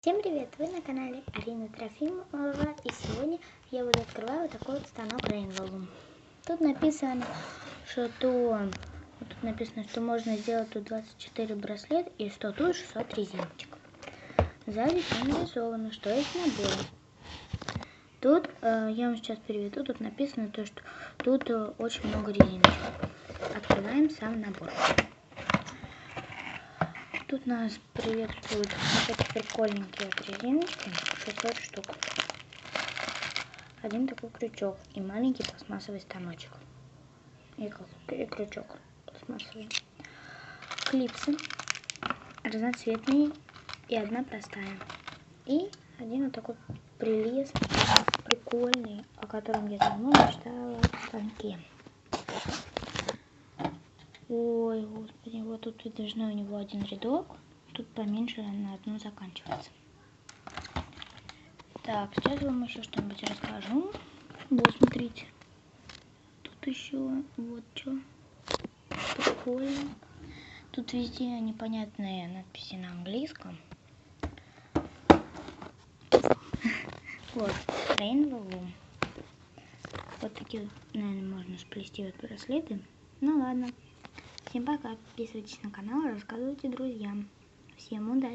Всем привет! Вы на канале Арина Трофимова и сегодня я буду открывать вот такой вот станок Rainbow. Тут написано, что вот тут написано, что можно сделать тут 24 браслет и что тут 600 резиночек. Сзади там нарисовано, что есть набор. Тут, э, я вам сейчас переведу, тут написано то, что тут э, очень много резиночек. Открываем сам набор. Тут нас приветствуют вот эти прикольненькие вот резиночки, 600 штук. Один такой крючок и маленький пластмассовый станочек. И, и крючок пластмассовый. Клипсы разноцветные и одна простая. И один вот такой прелестный, прикольный, о котором я давно мечтала в станке. Ой, господи, вот тут должно у него один рядок. Тут поменьше на одну заканчивается. Так, сейчас вам еще что-нибудь расскажу. Вот, смотрите. Тут еще вот что. Прикольно. Тут везде непонятные надписи на английском. Вот, Rainbow. Вот такие, наверное, можно сплести вот браслеты. Ну ладно. Всем пока, подписывайтесь на канал, рассказывайте друзьям. Всем удачи!